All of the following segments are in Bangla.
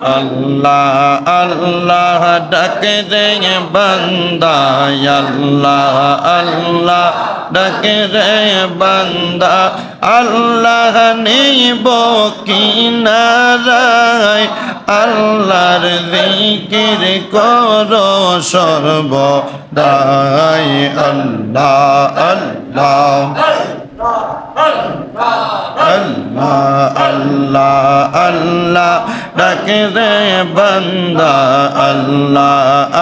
আল্লাহ আল্লাহ ডাকে রে বান্দা আল্লাহ আল্লাহ ডাকে রে বান্দা আল্লাহ নিব কিনারায়, আল্লাহর জিকির করো সর্বদাই, আল্লাহ আল্লাহ। আল্লাহ আল্লাহ আল্লাহ ডাকে রে বান্দা আল্লাহ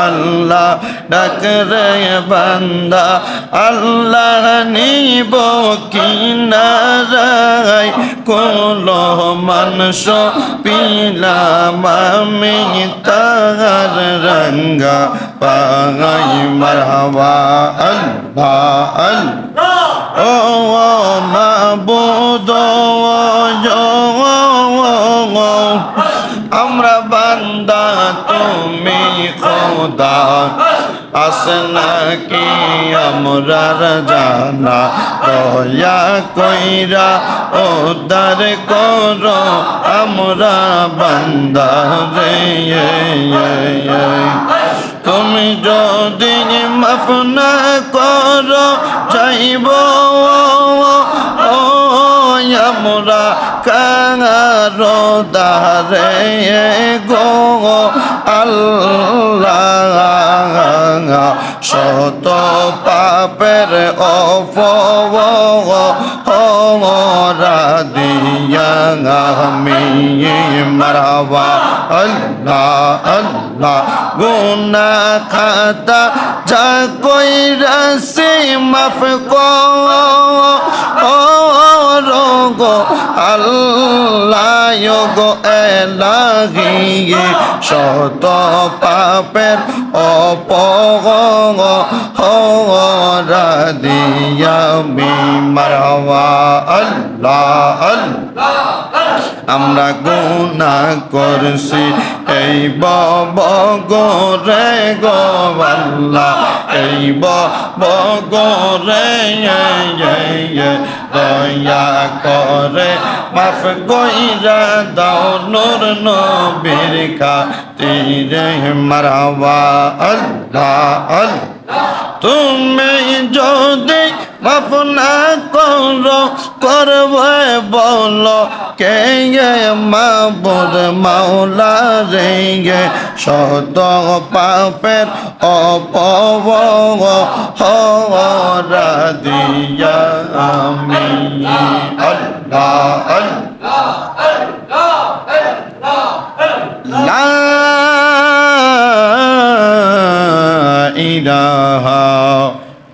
আল্লাহ ডাকে রে বান্দা আল্লাহ নিব কিনারায় কোল মানুষ পিলাম আমি তাহার রঙ্গা পাগাই মারহাবা আল্লাহ আল্লাহ আমরা বান্দা, তুমি খোদা। আসনা কি আমরার জানা দয়া কইরা ও দার কর আমরা বান্দা রে তুমি যদি মাফ কর চাইব আমরা কাঙারো দারে গো আল্লাহ শত পাপের অপরা দিয়া আমি মারাবা আল্লাহ আল্লাহ গুনা খাতা যা কই রাসি মাফ গো আল্লাহ গো এলাহি শত পাপের অপগ হরা দিয়া মারওয়া আল্লাহ আল্লাহ আমরা গুণা করছি এই বব গো রে গো আল্লাহ, এই বব গো রে দয়া করে মাফ কইরা দাও নূর নবীর খাতিরে মারওয়া আল্লাহ আল্লাহ। তুমি যদি মাফ না করো, করবে বলো, কে মাবুদ মাওলা রে শত পাপের অপব হরা দিয়া আমি। আল্লাহ আল্লাহ। লা ইলাহা